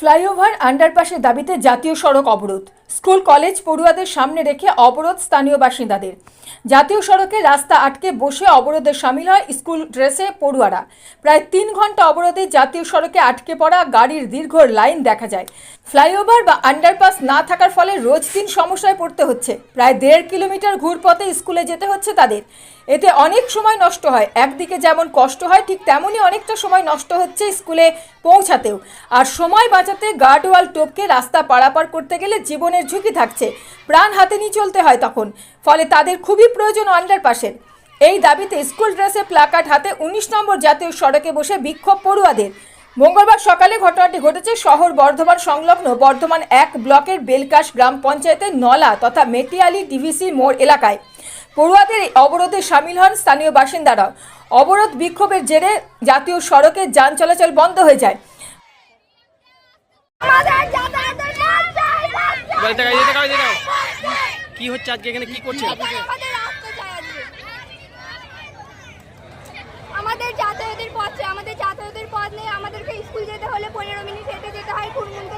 Flyover আন্ডারপাসের দাবিতে জাতীয় সড়ক অবরোধ। স্কুল, কলেজ পড়ুয়াদের সামনে রেখে অবরোধ স্থানীয় বাসিন্দাদের। জাতীয় সড়কে রাস্তা আটকে বসে অবরোধে সামিল হয় স্কুল ড্রেসে পড়ুয়ারা। প্রায় তিন ঘণ্টা অবরোধে জাতীয় সড়কে আটকে পড়া গাড়ির দীর্ঘ লাইন দেখা যায়। ফ্লাইওভার বা আন্ডারপাস না থাকার ফলে রোজ দিন সমস্যায় পড়তে হচ্ছে। প্রায় দেড় কিলোমিটার ঘুরপথে স্কুলে যেতে হচ্ছে তাদের। এতে অনেক সময় নষ্ট হয়। একদিকে যেমন কষ্ট হয়, ঠিক তেমনই অনেকটা সময় নষ্ট হচ্ছে স্কুলে পৌঁছাতেও। আর সময় বাঁচাতে গার্ডওয়াল টোপকে রাস্তা পারাপার করতে গেলে জীবনের ঝুঁকি থাকছে। প্রাণ হাতে নিয়ে চলতে হয় তখন। ফলে তাদের খুবই প্রয়োজন আন্ডারপাসের এই দাবিতে স্কুল ড্রেসে প্লাকার্ড হাতে উনিশ নম্বর জাতীয় সড়কে বসে বিক্ষোভ পড়ুয়াদের। মঙ্গলবার সকালে ঘটনাটি ঘটেছে শহর বর্ধমান সংলগ্ন বর্ধমান এক ব্লকের বেলকাশ গ্রাম পঞ্চায়েতের নলা তথা মেটিয়ালি ডিভিসি মোড় এলাকায়। পড়ুয়াদের অবরোধে সামিল হন স্থানীয় বাসিন্দারা। অবরোধ বিক্ষোভের জেরে জাতীয় সড়কে যান চলাচল বন্ধ হয়ে যায়। কি হচ্ছে আজকে? এখানে কি করছে? আমাদের যাতায়াতের পথ আমাদের যাতায়াতের পথ নেই। আমাদেরকে স্কুল যেতে হলে পনেরো মিনিট হেঁটে যেতে হয়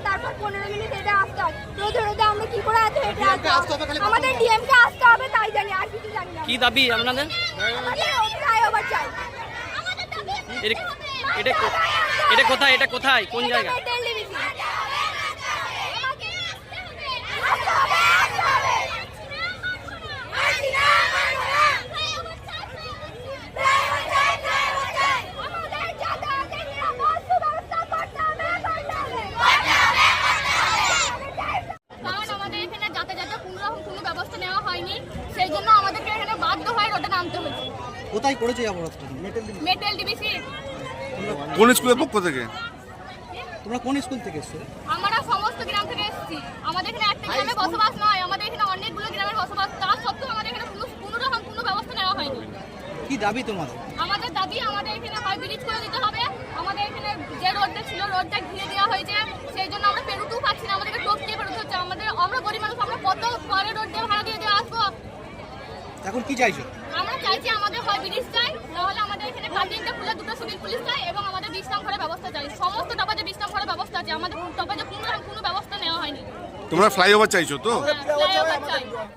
তারপর পনেরো মিনিট হেঁটে আসতে হয়। রোদে রোদে আমরা কি করে এত হেঁটে আসতে? আমাদের ডিএমকে আসতে হবে তাই জানি আর কিছু জানি না কি দাবি আপনাদের? আমাদের এটা এটা কোথায়? এটা কোথায়? কোন জায়গা। আমাদের আমাদের সেই জন্য আমাদেরকে এখানে বাধ্য হয়ে রোডে নামতে হয়েছে। কোথায় করেছে অবরোধটা মেটেল ডিবিসি কোন স্কুলের পক্ষ থেকে? তোমরা কোন স্কুল থেকে এসছো? আমরা সমস্ত গ্রাম থেকে এসেছি। আমাদের এখানে একটা গ্রামে বসবাস নয়। আমাদের এখানে অনেকগুলো গ্রামের বসবাস। তার সত্ত্বেও আমাদের এখানে কোনো কোনো রকম কোনো ব্যবস্থা নেওয়া হয়নি। কি দাবি তোমাদের? আমাদের দাবি আমাদের এখানে হয় ব্রিজ করে দিতে হবে। আমাদের এখানে যে রোডটা ছিল রোডটা ঘিরে দেওয়া হয়েছে সেই জন্য আমরা পেরোতেও পারছি না আমাদেরকে টোপ দিয়ে পেরোতে হচ্ছে আমাদের আমরা গরিব মানুষ আমরা কত পরে রোড দিয়ে ভাড়া দিয়ে দিয়ে আসব এখন কি চাইছো? আমরা চাইছি আমাদের হয় ব্রিজ চাই নাহলে আমাদের এখানে খুলে দুটো সিভিল পুলিশ চাই এবং আমাদের বিশ্রাম করার ব্যবস্থা চাই। সমস্ত টপাজে বিশ্রাম করার ব্যবস্থা আছে আমাদের টপাজে কোনো কোনো ব্যবস্থা নেওয়া হয়নি। তোমরা ফ্লাইওভার চাইছো তো?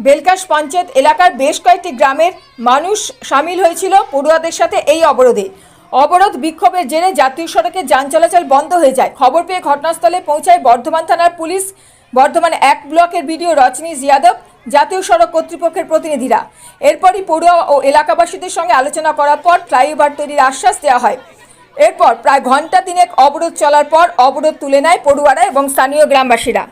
বেলকাশ পঞ্চায়েত এলাকার বেশ কয়েকটি গ্রামের মানুষ সামিল হয়েছিল পড়ুয়াদের সাথে এই অবরোধে। অবরোধ বিক্ষোভের জেরে জাতীয় সড়কে যান চলাচল বন্ধ হয়ে যায়। খবর পেয়ে ঘটনাস্থলে পৌঁছায় বর্ধমান থানার পুলিশ। বর্ধমান এক ব্লকের বিডিও রজনীশ যাদব জাতীয় সড়ক কর্তৃপক্ষের প্রতিনিধিরা। এরপরই পড়ুয়া ও এলাকাবাসীদের সঙ্গে আলোচনা করার পর ফ্লাইওভার তৈরির আশ্বাস দেওয়া হয়। এরপর প্রায় ঘণ্টা তিনেক অবরোধ চলার পর অবরোধ তুলে নেয় পড়ুয়ারা এবং স্থানীয় গ্রামবাসীরা।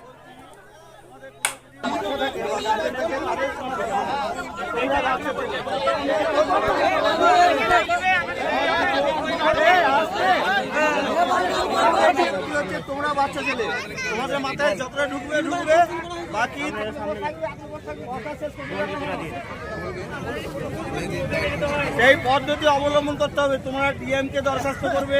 তোমরা বাচ্চা ছেলে, তোমাদের মাথায় যতটা ঢুকবে ঢুকবে, বাকি সেই পদ্ধতি অবলম্বন করতে হবে। তোমরা ডিএম কে দরখাস্ত করবে।